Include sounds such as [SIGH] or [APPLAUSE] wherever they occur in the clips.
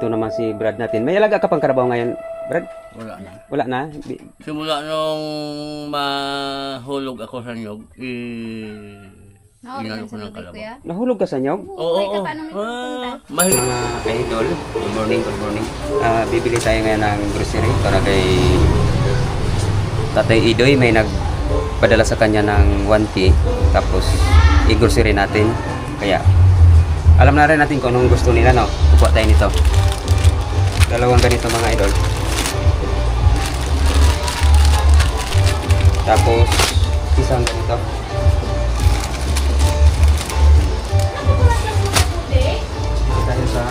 Andito naman si Brad natin. May alaga ka pang karabaw ngayon, Brad? Wala na. Wala na? Bi- Simula nung mahulog ako sa nyog, eh, inano ko ng kalabaw. Kuya? Nahulog ka sa nyog? Oo, oo, Ah, mahilig. Mga idol, good morning, good morning. Ah, bibili tayo ngayon ng grocery para kay Tatay Idoy. May nagpadala sa kanya ng 1K. Tapos, i-grocery natin. Kaya, alam na rin natin kung anong gusto nila, no? Kukuha tayo nito. Dalawang ganito mga idol. Tapos, isang ganito. Tayo sa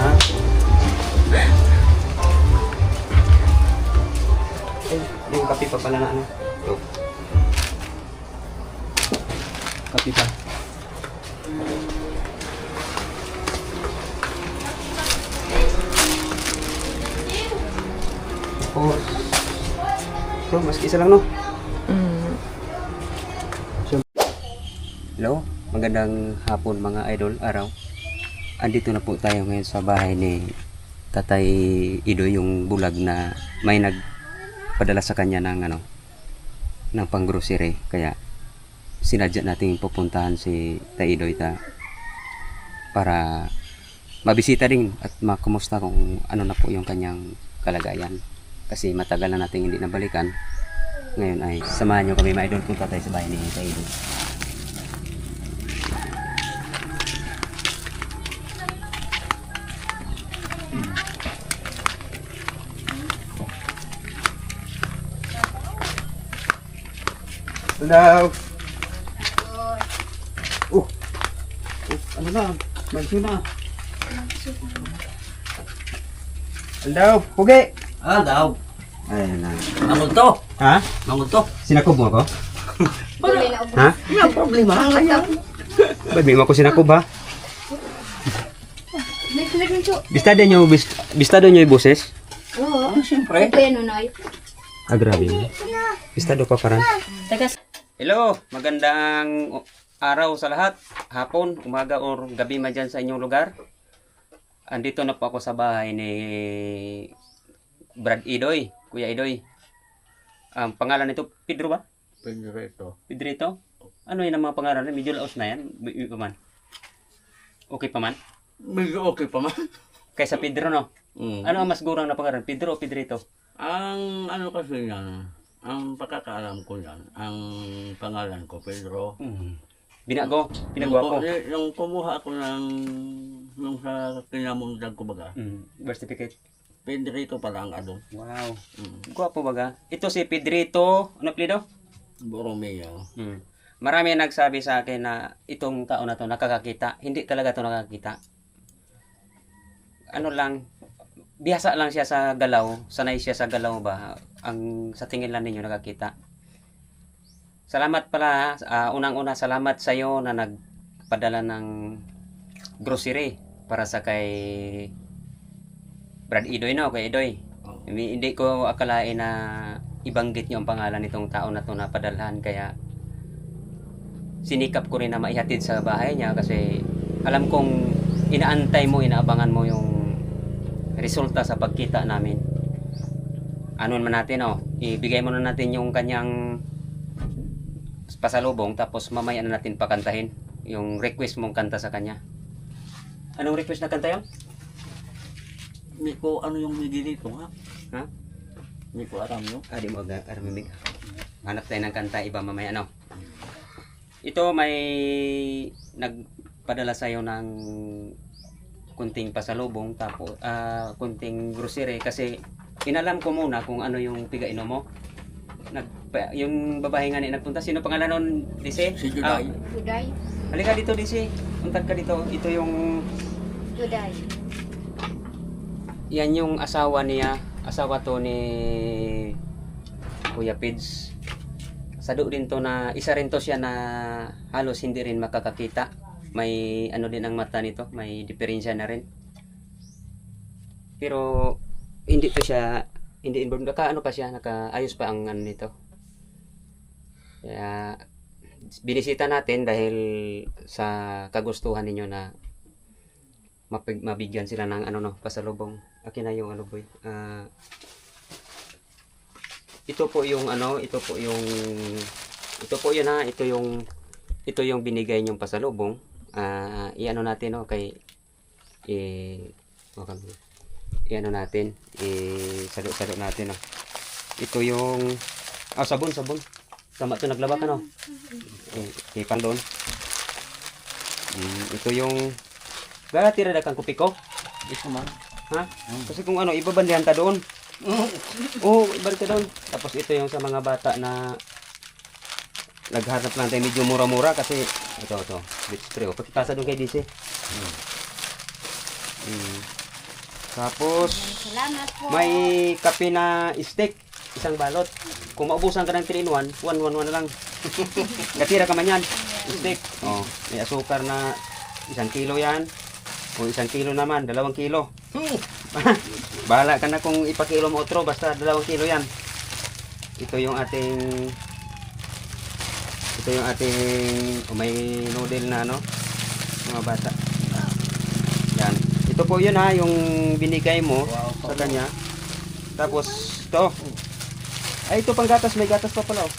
Eh, yung kape pa pala na ano. Tapos, ito, mas isa lang no? So, hello, magandang hapon mga idol, araw. Andito na po tayo ngayon sa bahay ni Tatay Ido, yung bulag na may nagpadala sa kanya ng ano, ng pang-grocery. Kaya sinadya natin pupuntahan si Tay Ido ita para mabisita din at makumusta kung ano na po yung kanyang kalagayan. Kasi matagal na natin hindi nabalikan. Ngayon ay samahan nyo kami mga idol punta tayo sa bahay ni Tay Ido. Hello. Oh. oh ano na? Manso na. Hello, Pugi. Ah, daw. Ayan na. Mangon to. Ha? Mangon to. Sinakob mo ako? Ha? Walang problema. Kaya. Ba't may mo ako sinakob ha? Bistado nyo, bist, bistado nyo yung boses? Oo. Ah, siyempre. Kuya Nunoy. Ah, grabe. Bistado pa parang. Hello, magandang araw sa lahat. Hapon, umaga or gabi man dyan sa inyong lugar. Andito na po ako sa bahay ni Brad Idoy, Kuya Idoy. Ang pangalan nito, Pedro ba? Pinrito. Pedrito? Ano yun ang mga pangalan? Medyo laos na yan. Pa man. Okay pa man? Medyo okay pa man. [LAUGHS] Kaysa Pedro, no? Mm. Ano ang mas gurang na pangalan? Pedro o Pedrito? Ang ano kasi yan, ang pagkakaalam ko yan, ang pangalan ko, Pedro. Hmm. Binago? Pinagawa ko? Nung, nung kumuha ako ng, nung sa kinamundag ko baga, Hmm. Birth certificate. Pedrito pala ang ano. Wow. Mm. Gwapo baga. Ito si Pedrito. Ano plido? Borromeo. Hmm. Marami nagsabi sa akin na itong taon na to nakakakita. Hindi talaga to nakakakita. Ano lang, bihasa lang siya sa galaw. Sanay siya sa galaw ba? Ang sa tingin lang ninyo nakakita. Salamat pala. ah, unang-una, salamat sa iyo na nagpadala ng grocery para sa kay Brad Idoy no, kay Idoy. Oh. Hindi, hindi ko akalain na ibanggit niyo ang pangalan nitong tao na to na padalhan kaya sinikap ko rin na maihatid sa bahay niya kasi alam kong inaantay mo, inaabangan mo yung resulta sa pagkita namin. Ano man natin oh, ibigay mo na natin yung kanyang pasalubong tapos mamaya na natin pakantahin yung request mong kanta sa kanya. Anong request na kanta yun? Hindi ko ano yung migi dito ha? Ha? Hindi ko alam no? Ah, di mo aga, aramimig. Hanap tayo ng kanta, iba mamaya, ano? Ito may nagpadala sa'yo ng kunting pasalubong, tapos, ah, kunting grocery, kasi inalam ko muna kung ano yung pigainom mo. Nag, yung babae nga ni nagpunta, sino pangalan nun, Dise? Si Juday. Juday. Ah, halika dito, Dise. Untag ka dito. Ito yung, Juday. Yan yung asawa niya. Asawa to ni Kuya Pids. Sado din to na, isa rin to siya na halos hindi rin makakakita. May ano din ang mata nito, may diferensya na rin. Pero hindi to siya hindi involved naka ano pa siya nakaayos pa ang ano nito. Kaya binisita natin dahil sa kagustuhan ninyo na mapig, mabigyan sila ng ano no, pasalubong. Akin na yung ano boy. Ah, ito po yung ano, ito po yung ito po yun ha, ito yung ito yung binigay niyong pasalubong. Ah, iano natin no kay eh okay. Iano natin, eh salo-salo natin no. Ito yung ah sabon, sabon. Tama to naglaba ka no. Eh, ipan doon. Mm, ito yung Gara tira da kang kupi ko. Ito man. Ha? Kasi kung ano, ibabandihan ka doon. [LAUGHS] Oo, oh, ibalik ka doon. Tapos ito yung sa mga bata na naghanap lang tayo medyo mura-mura kasi ito, ito, beach spray. Oh. Pakipasa doon kay DC. Mm. Tapos, Salamat po. may kape na stick. Isang balot. Kung maubusan ka ng 3 in 1, 1, 1, 1 na lang. [LAUGHS] Katira ka man yan. Stick. Oh, may asukar na isang kilo yan. Kung isang kilo naman, dalawang kilo. [LAUGHS] Bahala ka na kung ipakilo mo otro, basta dalawang kilo yan. Ito yung ating ito yung ating oh, may noodle na ano mga bata. Yan. Ito po yun ha, yung binigay mo Wow, sa kanya. Tapos ito. Ay ito pang gatas, may gatas pa pala oh.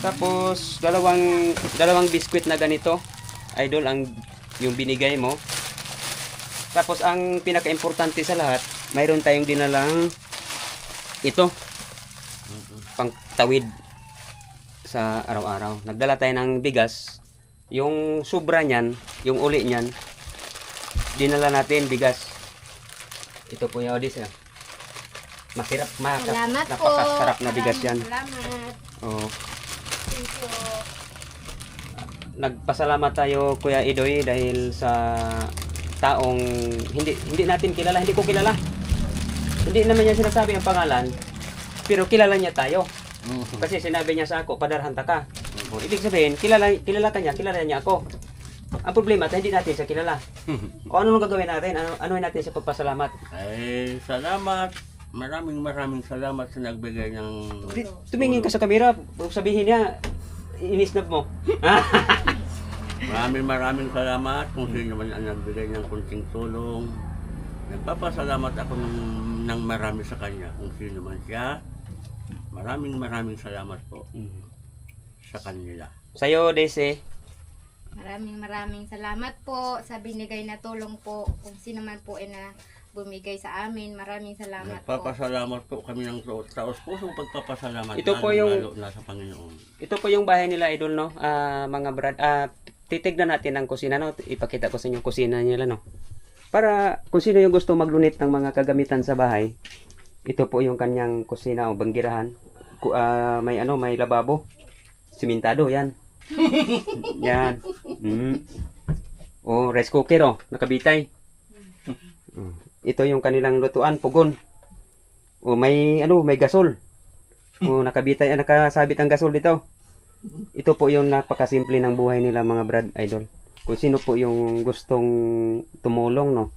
Tapos dalawang dalawang biskwit na ganito. Idol ang yung binigay mo. Tapos ang pinaka-importante sa lahat, mayroon tayong dinalang ito. Pang tawid sa araw-araw. Nagdala tayo ng bigas. Yung sobra niyan, yung uli niyan, dinala natin bigas. Ito po yung odis. Eh. Masirap, maka, Salamat po. napakasarap na bigas yan. Salamat. Oo. Thank you. nagpasalamat tayo Kuya Idoy dahil sa taong hindi hindi natin kilala, hindi ko kilala. Hindi naman niya sinasabi ang pangalan, pero kilala niya tayo. Kasi sinabi niya sa ako, padarhan ta ka. O, ibig sabihin, kilala, kilala ka niya, kilala niya ako. Ang problema, hindi natin siya kilala. O ano nung gagawin natin? Ano, ano natin sa pagpasalamat? Ay, salamat. Maraming maraming salamat sa nagbigay ng... Tumingin ka sa kamera, sabihin niya, inisnap mo. [LAUGHS] Maraming maraming salamat kung sino man ang nagbigay ng kunting tulong. Nagpapasalamat ako ng, ng marami sa kanya kung sino man siya. Maraming maraming salamat po sa kanila. Sa'yo, Desi, Maraming maraming salamat po sa binigay na tulong po. Kung sino man po ay na bumigay sa amin. Maraming salamat po. Nagpapasalamat po kami ng taos pusong pagpapasalamat. Ito po lalo- yung- lalo na sa Panginoon. Ito po yung bahay nila, idol, no? Ah, mga brad, ah, titignan natin ang kusina, no? Ipakita ko sa inyo kusina nila, no? Para kung sino yung gusto maglunit ng mga kagamitan sa bahay, ito po yung kanyang kusina o banggirahan. Ah, may ano, may lababo. Simentado, yan. [LAUGHS] yan. Mm. O, rice cooker, oh, nakabitay. Mm. Ito yung kanilang lutuan, pugon. O, may, ano, may gasol. O, nakabitay, ah, nakasabit ang gasol dito. Ito po yung napakasimple ng buhay nila mga brad idol. Kung sino po yung gustong tumulong, no?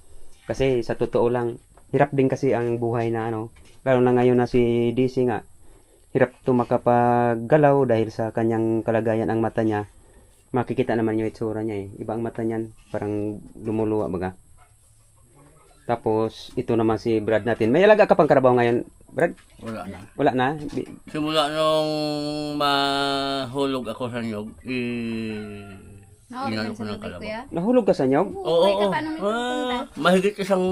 Kasi sa totoo lang, hirap din kasi ang buhay na ano. Lalo na ngayon na si DC nga, hirap to makapaggalaw dahil sa kanyang kalagayan ang mata niya. Makikita naman yung itsura niya eh. Iba ang mata niyan, parang lumuluwa baga. Tapos, ito naman si Brad natin. May alaga ka pang karabaw ngayon, Brad? Wala na. Wala na? Bi- Simula nung mahulog ako sa nyog, eh... Inano ka ko sa ng kalabaw. kuya? Nahulog ka sa nyog? Oo, oo. may Ah, mahigit isang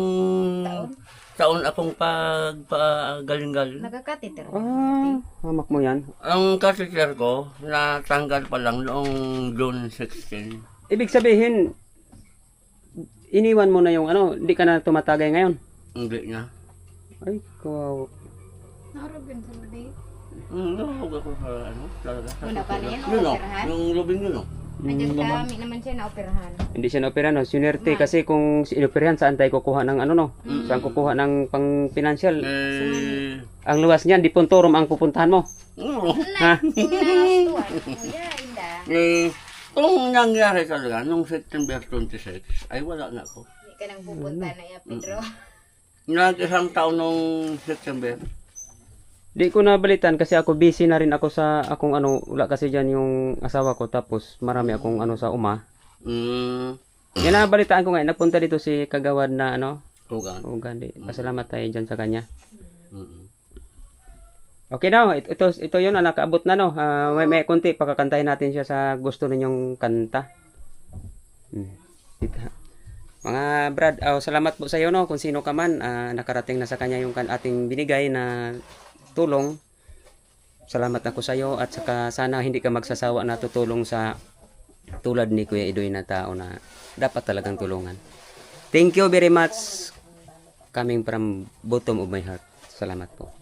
Taon? taon akong pagpagaling-galing. Nagkakatiter. Ah, hamak mo yan. Ang catheter ko, natanggal pa lang noong June 16. Ibig sabihin, iniwan mo na yung ano, hindi ka na tumatagay ngayon. Hindi niya. Ay, kawawa. Naorin sa. Hmm, nahulog ako sa ano, talaga. sa Wala pa na yan, Yun o, operahan? yung lubing yun o. Nandiyan kami naman siya na operahan. Hindi siya naopera, no? Sinerte kasi kung inoperahan, saan tayo kukuha ng ano, no? Saan kukuha ng pang financial? Eh, Ang luwas niyan, di puntorum ang pupuntahan mo. oo. Ha? Kuya, inda. Eh, kung nangyari talaga, nung September 26, ay wala na ako. Hindi ka nang pupunta na ya, Pedro. Nag-isang taon nung September. Di ko nabalitan kasi ako busy na rin ako sa akong ano, wala kasi diyan yung asawa ko tapos marami akong ano sa uma. Mm, Yan ang balitaan ko ngayon. Nagpunta dito si Kagawad na ano, Tugan. Ugan. Di. Pasalamat tayo dyan sa kanya. Mm-mm. Okay na, ito, ito, ito yun, ah, nakaabot na no. Ah, may, may kunti, pakakantahin natin siya sa gusto ninyong kanta. Hmm. Mga Brad, oh, salamat po sa iyo no, kung sino ka man, ah, nakarating na sa kanya yung kan ating binigay na tulong. Salamat ako sa iyo at saka sana hindi ka magsasawa na tutulong sa tulad ni Kuya Idoy na tao na dapat talagang tulungan. Thank you very much coming from bottom of my heart. Salamat po.